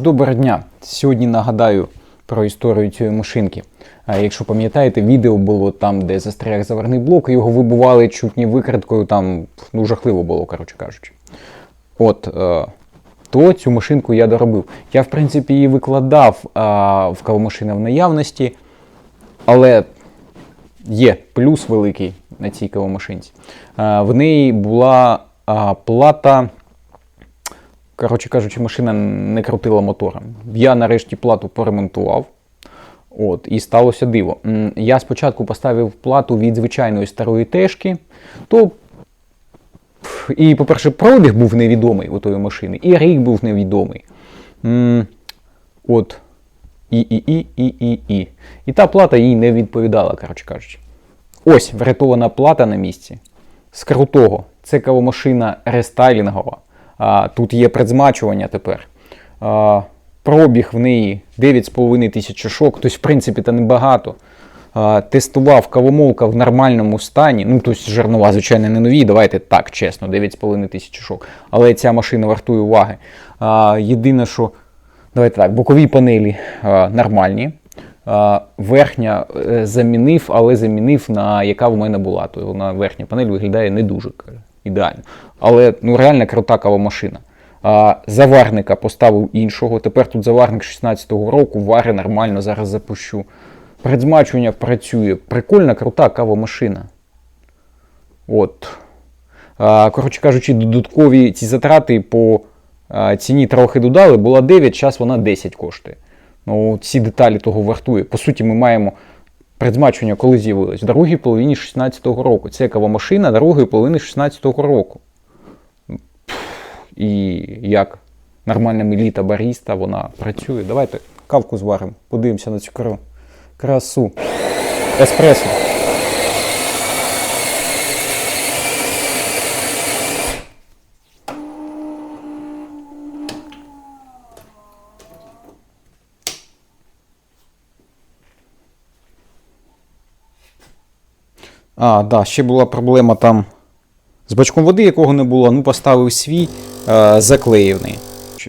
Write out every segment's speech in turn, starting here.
Доброго дня! Сьогодні нагадаю про історію цієї машинки. Якщо пам'ятаєте, відео було там, де застряг заварний блок, його вибивали чуть не викраткою, там ну, жахливо було, коротше кажучи. От, е, то цю машинку я доробив. Я, в принципі, її викладав в кавомашина в наявності, але є плюс великий на цій кавомашинці. Е, в неї була плата. Коротше кажучи, машина не крутила мотором. Я нарешті плату поремонтував. От, і сталося диво. Я спочатку поставив плату від звичайної старої тежки, то. І, по-перше, пробіг був невідомий у тої машини, і рік був невідомий. От. І, і, і, і, і, і. І та плата їй не відповідала, коротше кажучи. Ось врятована плата на місці. З крутого. Це кавомашина рестайлінгова. Тут є предзмачування тепер. Пробіг в неї 9,5 тисяч шок, тобто, в принципі, це небагато. А, тестував кавомолка в нормальному стані. Ну, тобто жернова, звичайно, не нові. Давайте так, чесно, 9,5 тисяч шок. Але ця машина вартує уваги. Єдине, що. Давайте так, бокові панелі а, нормальні. Верхня е, замінив, але замінив на яка в мене була. То вона верхня панель виглядає не дуже ідеально. Але ну реально крута кавомашина. А, заварника поставив іншого. Тепер тут заварник 16-го року, вари нормально, зараз запущу. Предзмачування працює. Прикольна, крута кавомашина. От. А, коротше кажучи, додаткові ці затрати по ціні трохи додали. Була 9, зараз вона 10 коштує. Ну, ці деталі того вартує. По суті, ми маємо предзмачування, коли з'явилось? В другій половині 16-го року. Це кавомашина другої половини 16-го року. І як нормальна міліта баріста, вона працює. Давайте кавку зваримо, подивимося на цю красу. Еспресо. А, да, ще була проблема там з бачком води, якого не було. Ну, поставив свій е, заклеєний.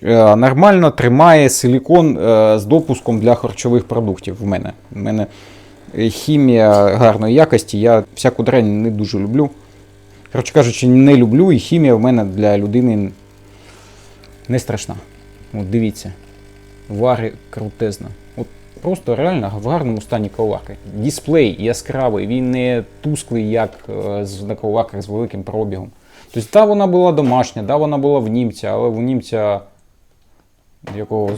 Е, нормально тримає силікон е, з допуском для харчових продуктів в мене. У мене хімія гарної якості, я всяку дрянь не дуже люблю. Коротше кажучи, не люблю, і хімія в мене для людини не страшна. От дивіться. Вари крутезна. Просто реально в гарному стані коварки. Дисплей яскравий, він не тусклий, як е, на коварках з великим пробігом. Тобто, та вона була домашня, да, вона була в німця, але в німця якого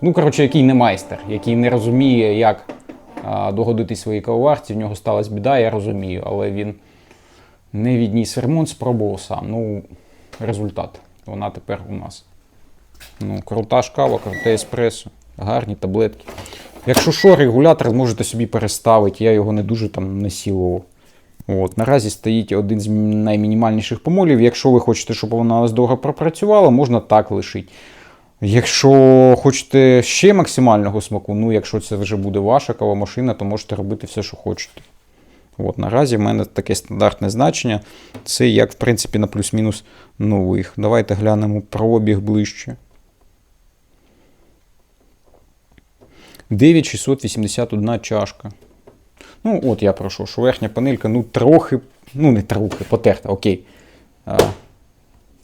ну, коротше, який не майстер, який не розуміє, як догодити своїй кавоварці. В нього сталася біда, я розумію, але він не відніс ремонт, спробував сам. Ну, результат. Вона тепер у нас. Ну, крута ж кава, круте еспресо, гарні таблетки. Якщо що, регулятор можете собі переставити, я його не дуже там насілував. От, наразі стоїть один з наймінімальніших помолів. Якщо ви хочете, щоб вона у вас довго пропрацювала, можна так лишити. Якщо хочете ще максимального смаку, ну якщо це вже буде ваша кавомашина, то можете робити все, що хочете. От, наразі в мене таке стандартне значення. Це як, в принципі, на плюс-мінус нових. Давайте глянемо пробіг ближче. 9681 чашка. Ну, от я прошу, що верхня панелька, ну, трохи, ну, не трохи, потерта, окей. А,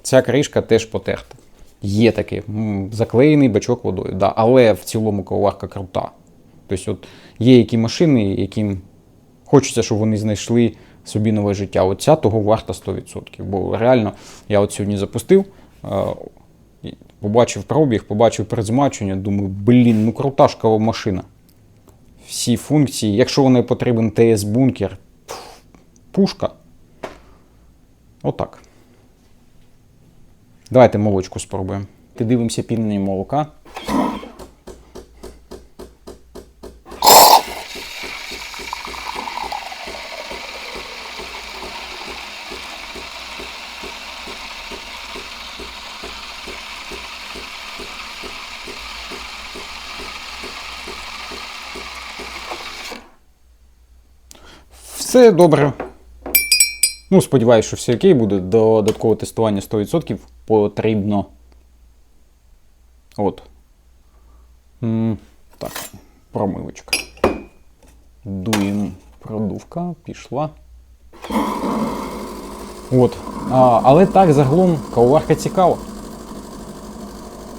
ця кришка теж потерта. Є такий заклеєний бачок водою. Да, але в цілому коварка крута. Тобто, от є які машини, яким хочеться, щоб вони знайшли собі нове життя. От ця того варта 100%. Бо реально, я от сьогодні запустив, побачив пробіг, побачив предзмачення, думаю, блін, ну крута ж машина. Всі функції, якщо вони потрібен ТС-бункер, пушка. Отак. Давайте молочку спробуємо. Дивимося пінення молока. Все добре. Ну, сподіваюся, що все окей буде. Додаткове тестування 100% потрібно. От. М, Так, промивочка. Дуємо продувка, пішла. От. А, але так, загалом, кавоварка цікава.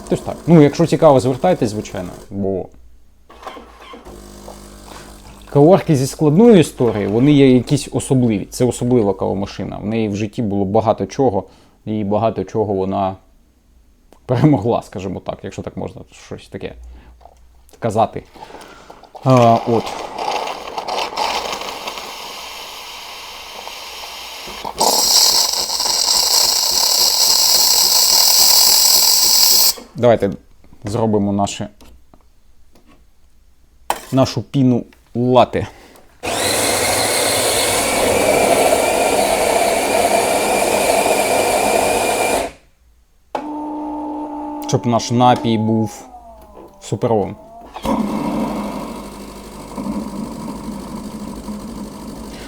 Тож так. Ну, якщо цікаво, звертайтесь, звичайно, бо. Кавоварки зі складною історією, вони є якісь особливі. Це особлива кавомашина. В неї в житті було багато чого, і багато чого вона перемогла, скажімо так, якщо так можна щось таке сказати. А, от. Давайте зробимо наше, нашу піну лати. Щоб наш напій був суперовим.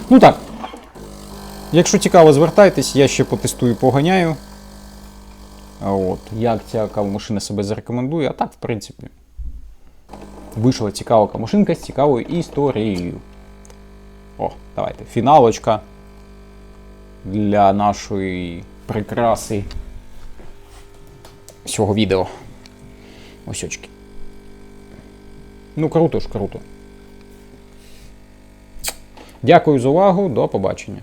Ну так. Якщо цікаво, звертайтесь, я ще потестую, поганяю. От, як ця кавомашина себе зарекомендує, а так, в принципі. Вийшла цікава кавомашинка з цікавою історією. О, давайте. Фіналочка для нашої прикраси цього відео. Ось очки. Ну, круто ж, круто. Дякую за увагу, до побачення.